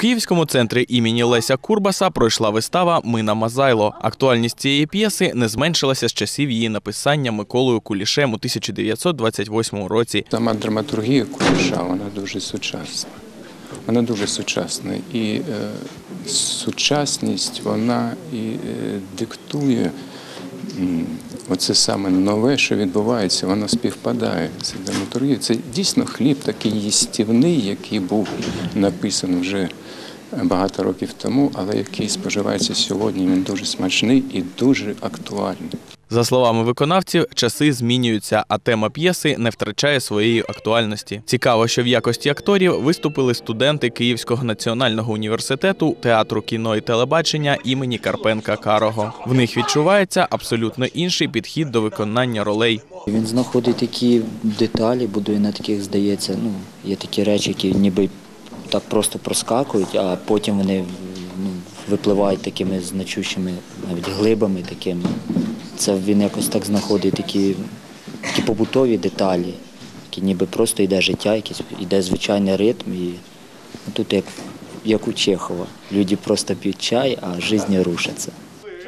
Київському центрі імені Леся Курбаса пройшла вистава Мина Мазайло. Актуальність цієї п'єси не зменшилася з часів її написання Миколою Кулішем у 1928 році. Сама драматургія Куліша, вона дуже сучасна. Вона дуже сучасна. І е, сучасність вона і е, диктує оце саме нове, що відбувається, воно співпадає. з драматургією. Це дійсно хліб такий їстівний, який був написаний вже багато років тому, але який споживається сьогодні. Він дуже смачний і дуже актуальний. За словами виконавців, часи змінюються, а тема п'єси не втрачає своєї актуальності. Цікаво, що в якості акторів виступили студенти Київського національного університету театру кіно і телебачення імені Карпенка Карого. В них відчувається абсолютно інший підхід до виконання ролей. Він знаходить такі деталі, будує на таких, здається, ну, є такі речі, які ніби так просто проскакують, а потім вони ну, випливають такими значущими навіть глибами такими. Це він якось так знаходить такі, такі побутові деталі, які ніби просто йде життя, якийсь, йде звичайний ритм. І тут як, як у Чехова. Люди просто п'ють чай, а життя рушиться.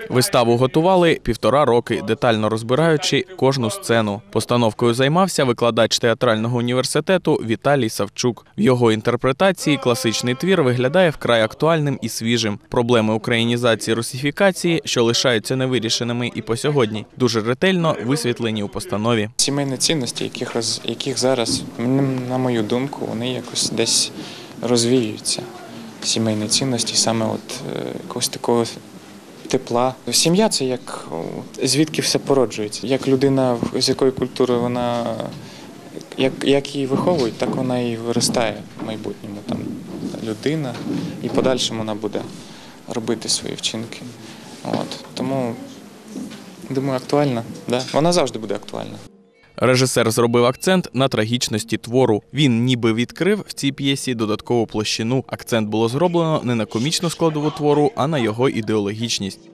Виставу готували півтора роки, детально розбираючи кожну сцену. Постановкою займався викладач театрального університету Віталій Савчук. В його інтерпретації класичний твір виглядає вкрай актуальним і свіжим. Проблеми українізації русифікації, що лишаються невирішеними і по сьогодні, дуже ретельно висвітлені у постанові. Сімейні цінності, яких, яких зараз, на мою думку, вони якось десь розвіюються. Сімейні цінності, саме от е, якогось такого тепла. Сім'я це як звідки все породжується. Як людина, з якої культури вона, як, як її виховують, так вона і виростає в майбутньому. Там людина, і подальшому вона буде робити свої вчинки. От. Тому, думаю, актуальна. Да? Вона завжди буде актуальна. Режисер зробив акцент на трагічності твору. Він ніби відкрив в цій п'єсі додаткову площину. Акцент було зроблено не на комічну складову твору, а на його ідеологічність.